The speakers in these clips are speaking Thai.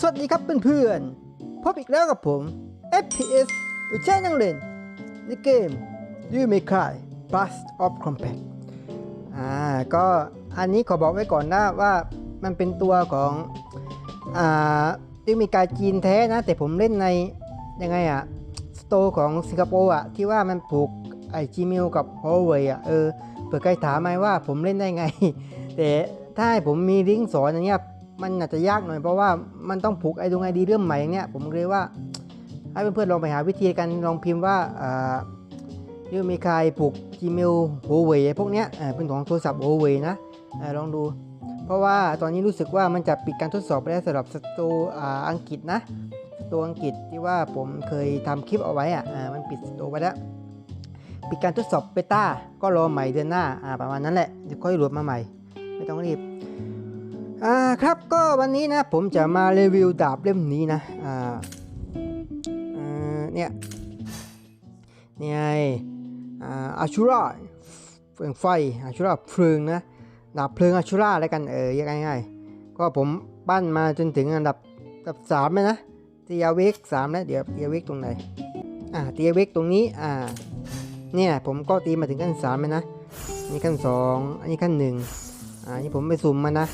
สวัสดีครับเพื่อนๆ พบอีกแล้วกับผม FPS ผู้ใช้นั่งเล่นในเกม You May Cry Blast of Compact อ่าก็อันนี้ขอบอกไว้ก่อนนะว่ามันเป็นตัวของ อ่ายูมีกายจีนแท้นะ แต่ผมเล่นใน ยังไงอะสโตร์ของสิงคโปร์อะที่ว่ามันผูกไอ Gmail กับ Huawei อะเออเผื่อใครถามไหมว่าผมเล่นได้ไง แต่ถ้าให้ผมมีลิงก์สอนอย่างเงี้ย มันอาจจะยากหน่อยเพราะว่ามันต้องผูกไอดงไอดีเริ่มใหม่อย่างเนี้ยผมเลยว่าให้เพื่อนๆลองไปหาวิธีกันลองพิมพ์ว่าอ่ายูมีใครผูก Gmail โฮเว่พวกเนี้ยเป็นของโทรศัพท์โฮเว่นะลองดู เพราะว่าตอนนี้รู้สึกว่ามันจะปิดการทดสอบไปแล้วสำหรับสตร์อ่าอังกฤษนะสตร์อังกฤษที่ว่าผมเคยทำคลิปเอาไว้อะมันปิดสตร์ไปแล้วปิดการทดสอบเบต้าก็รอใหม่เดือนหน้าอ่าประมาณนั้นแหละเดี๋ยวค่อยโหลดมาใหม่ ไม่ต้องรีบ อ่าครับก็วันนี้นะผมจะมารีวิวดาบเล่มนี้นะอ่าเนี่ยเนี่ยอ่าอาชูราเพลิงไฟอาชูราเพลิงนะดาบเพลิงอาชูราอะไรกันเออยังง่ายๆก็ผมปั้นมาจนถึงอันดับอันดับสามเลยนะเตียเวกสามแล้วเดี๋ยวเตียเวกตรงไหนอ่าเตียเวกตรงนี้อ่าเนี่ยผมก็ตีมาถึงขั้นสามเลยนะนี่ขั้นสองอันนี้ขั้นหนึ่งอ่านี่ผมไปสุ่มมานะ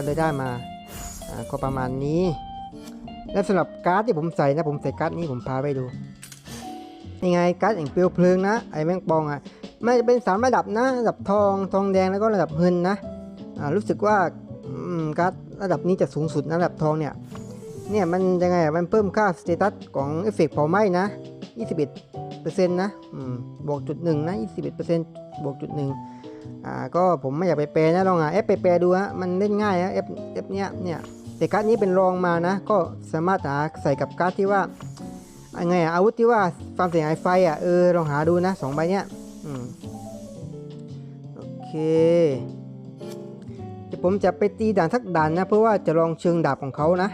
ก็เลยได้มาอ่าก็ประมาณนี้ และสำหรับการ์ดที่ผมใส่นะผมใส่การ์ดนี้ผมพาไปดูนี่ไงการ์ดแห่างเปลวเพลิงนะไอ้แมงปองอะมันจะเป็นสามระดับนะระดับทองทองแดงแล้วก็ระดับเงินนะอ่ารู้สึกว่าอืมการ์ดระดับนี้จะสูงสุดนะระดับทองเนี่ยเนี่ยมันยังไงอะมันเพิ่มค่าสเตตัสของเอฟเฟกต์เผาไหม้นะ 21%นะบวกจุดหนึ่งนะ 21%บวกจุดหนึ่ง อ่าก็ผมไม่อยากไปแปลนะลองอะเอฟไปแปลดูฮะมันเล่นง่ายนะเอฟเอฟเนี้ยเนี่ยแต่การ์ดนี้เป็นรองมานะ ก็สามารถหาใส่กับการ์ดที่ว่าไงอะอาวุธที่ว่าความเสียหายไฟอะเออลองหาดูนะสองใบเนี้ยอืมโอเคเดี๋ยวผมจะไปตีด่านสักด่านนะ เพื่อว่าจะลองเชิงดาบของเขานะ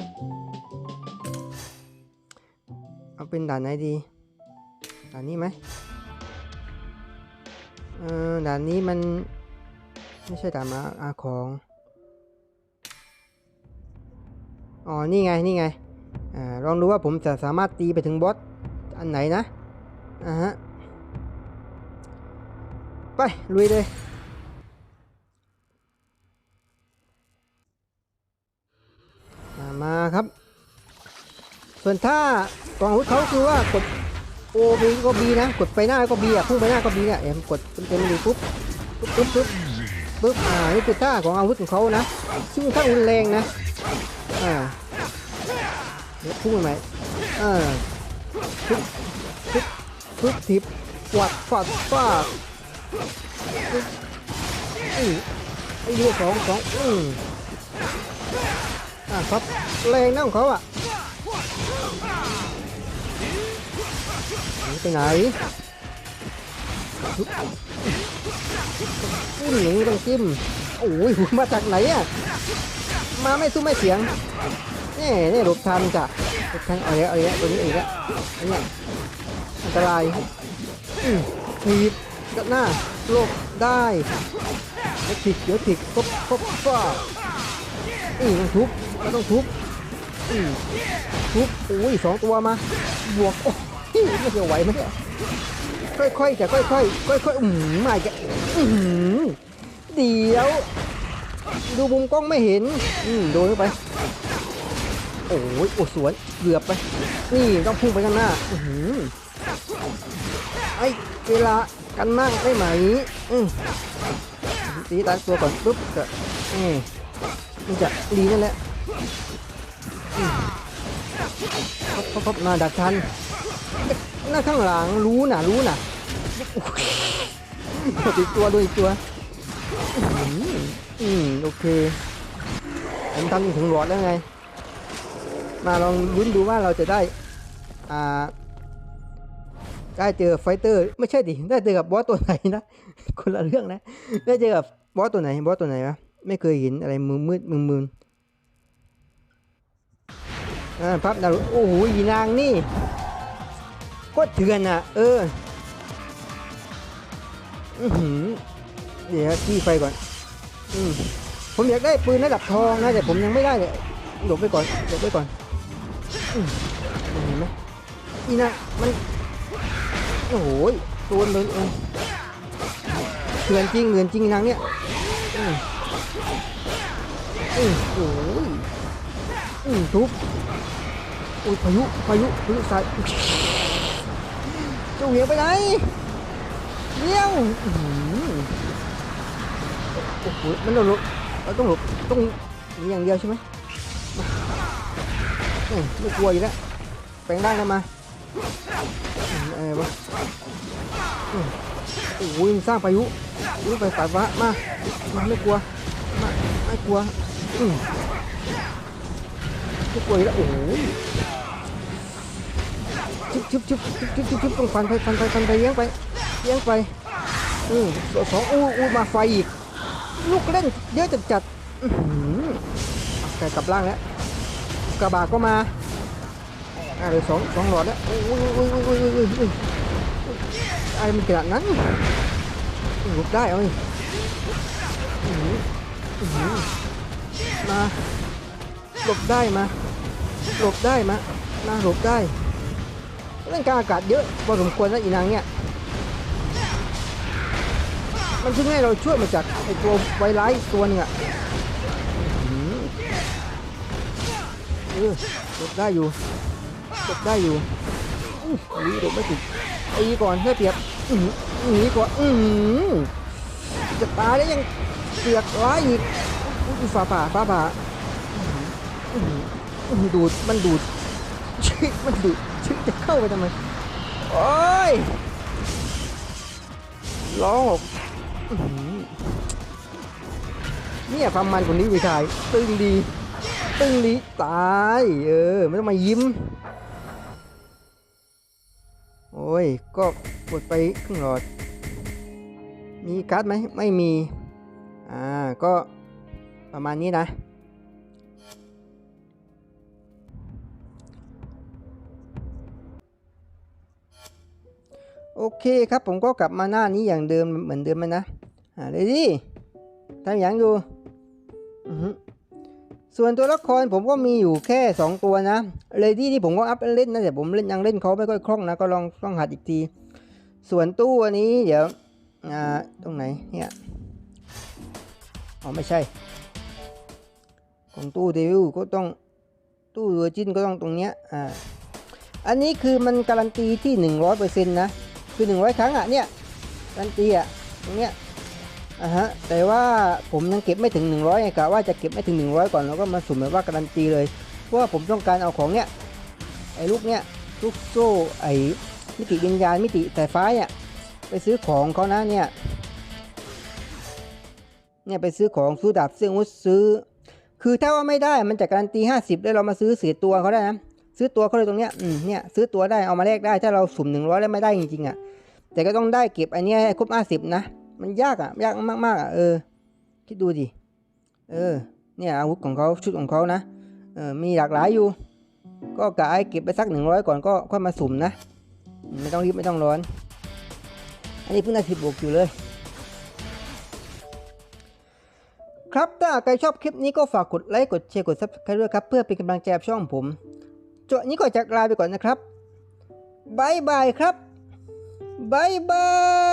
เอาเป็นด่านไหนดีด่านนี้ไหม เออด่านนี้มันไม่ใช่ด่านมาอาของ อ๋อ นี่ไง นี่ไง อ่า ลองดูว่าผมจะสามารถตีไปถึงบอสอันไหนนะ อ่าฮะ ไป ลุยเลยมาครับ ส่วนถ้ากองอาวุธเขาคือว่ากด โอบีก็บีนะ กดไปหน้าก็บีอะพุ่งไปหน้าก็บีเนี่ยเอ็มกดเต็มๆเลยปุ๊บปุ๊บปุ๊บปุ๊บปุ๊บอ่านี่คือท่าของอาวุธของเขานะซึ่งค่างรุนแรงนะอ่าเดี๋ยวพุ่งไปไหมอ่าปุ๊บปุ๊บปุ๊บทิบกวาดฟาดฟาดอือไอ้ยูสองสองอืมอ่าครับแรงนะของเขาอะ ไปไหนผู้หญิงต้องจิ้มโอ้ยมาจากไหนอะมาไม่สู้ไม่เสียงนี่นี่หลบทันจ้ะหลบทันเอาเยอะเอาเยอะตัวนี้อีกแล้วอันนี้อันตรายถีบกัดหน้าหลบได้เดี๋ยวถิกเดี๋ยวถิกปุ๊บปุ๊บฟ้าอืมต้องทุบก็ต้องทุบอืมทุบโอ้ยสองตัวมาบวกโอ้ ไม่จะไหวไหมเนี่ยค่อยๆจะค่อยๆค่อยๆอืมไม่แกอืมเดี๋ยว ดูมุมกล้องไม่เห็น อืมโดนเข้าไป โอ้ยโอ้สวนเกือบไป นี่ต้องพุ่งไปข้างหน้า อือหือไอเวลากันมากได้ไหม อืมตีตาตัวก่อนปุ๊บก็อืมมันจะดีนั่นแหละพบพบพบมาดักทัน หน้าข้างหลังรู้นะรู้นะอีกตัวด้วยอีกตัวอืมอืมโอเคผมทำถึงหลอดแล้วไง มาลองลุ้นดูว่าเราจะได้ อ่า ได้เจอไฟเตอร์ ไม่ใช่ดิ ได้เจอกับบอสตัวไหนนะ คนละเรื่องนะ ได้เจอกับบอสตัวไหน บอสตัวไหนวะ ไม่เคยเห็นอะไรมือมืดมือมืนอ่าพับดาวโอ้โหอีนางนี่ คตรเถื่อนอะ เออเดี๋ยวที่ไฟก่อนอผมอยากได้ปืนระดับทองนะแต่ผมยังไม่ได้เลยหลบไปก่อนหลบไปก่อนเห็นไหมอีนะมันโอ้โหตัวเลยเถื่อนจริงเถื่อนจริงอีนางเนี่ยอืมอืมโอ้ยอืมทุบโอ้ยพายุพายุพายุสาย จ้าเหวียงไปไหนเลี้ยวอื้อหือโอ้โหมันต้องหลบต้องหลบต้องหนีอย่างเดียวใช่ไหมไม่กลัวอยู่แล้วแปลงได้นะมาอืมเออวะโอ้โหมันสร้างพายุรู้ไปสายฟ้ามามาไม่กลัวมาไม่กลัวอืมไม่กลัวอยู่แล้วโอ้ โหชุบชุบชุบชุบชุบชุบต้องฟันไปฟันไปฟันไปเลี้ยงไปเลี้ยงไปอืมสองอู้อู้มาไฟอีก ลูกเล่นเยอะจัดจัดๆอื้อหือไก่กลับล่างแล้วกระบะก็มาอ่าเหลยสองสองหลอดแล้วโอ้ยโอ้ยโอ้ยโอ้ยโอ้ยโอ้ยโอ้อะไรมันขนาดนั้นหลบได้เอาดิอื้อหืออื้อหือมาหลบได้มาหลบได้มามาหลบได้ เล่นกลางอากาศเยอะพอสมควรนะอีนางเนี่ย มันถึงให้เราช่วยมาจากไอตัวไวร้ายตัวนึงอะเออหลบได้อยู่หลบได้อยู่อื้อหือหลบไม่ถึงไอ้ก่อนได้เปรียบอือหนีก่อนอือจะตายแล้วยังเสือกร้ายอีกอุ้ยฟ้าผ่าฟ้าผ่าดูดมันดูดชิมันดูด ชิจะเข้าไปทำไม โอ้ยร้องอกเนี่ยความมันคนนี้วิชาย ตึงดี ตึงดีตาย เออ ไม่ต้องมายิ้ม โอ้ย ก็หมดไปครึ่งหลอด มีการ์ดไหม ไม่มี อ่า ก็ประมาณนี้นะ โอเคครับผมก็กลับมาหน้านี้อย่างเดิมเหมือนเดิมเลยนะอ่าเลยดิทำอย่างอยู่ส่วนตัวละครผมก็มีอยู่แค่ 2 ตัวนะเลดี้นี่ผมก็อัพเล่นนะแต่ผมเล่นยังเล่นเขาไม่ค่อยคล่องนะก็ลองต้องหัดอีกที ส่วนตู้อันนี้เดี๋ยวอ่าตรงไหนเนี่ยอ๋อไม่ใช่ ของตู้เดวิลก็ต้องตู้เวอร์จินก็ต้องตรงเนี้ยอ่าอันนี้คือมันการันตีที่ 100%นะ คือ100ครั้งอะเนี่ยการันตีอะตรงเนี้ยอะฮะแต่ว่าผมยังเก็บไม่ถึง 100ไงกะว่าจะเก็บไม่ถึง 100 ก่อนแล้วก็มาสุ่มแบบว่าการันตีเลยเพราะว่าผมต้องการเอาของเนี้ยไอ้ลูกเนี้ยลูกโซ่ไอ้มิติวิญญาณมิติสายฟ้าเนี่ยไปซื้อของเขานะเนี่ยเนี่ยไปซื้อของซื้อดาบซื้อวุธซื้อ คือถ้าว่าไม่ได้มันจะการันตี 50 แล้วเรามาซื้อเสียตัวเขาได้นะ ซื้อตัวเขาเลยตรงเนี้ยอืมเนี่ยซื้อตัวได้เอามาแลกได้ถ้าเราสุ่มหนึ่งร้อยแล้วไม่ได้จริงๆอะแต่ก็ต้องได้เก็บอันนี้ให้ครบห้าสิบนะมันยากอะยากมากๆอะเออคิดดูดิเออเนี่ยอาวุธของเขาชุดของเขานะเออมีหลากหลายอยู่ ก็กะให้เก็บไปสักหนึ่งร้อยก่อนก็ค่อยมาสุ่มนะไม่ต้องรีบไม่ต้องร้อน อันนี้เพิ่งได้สิบบวกอยู่เลยครับถ้าใครชอบคลิปนี้ก็ฝากกดไลค์กดแชร์กดซับสไครต์ด้วยครับ เพื่อเป็นกำลังใจกับช่องผม จวนี้ก็จะลาไปก่อนนะครับบายบายครับบายบาย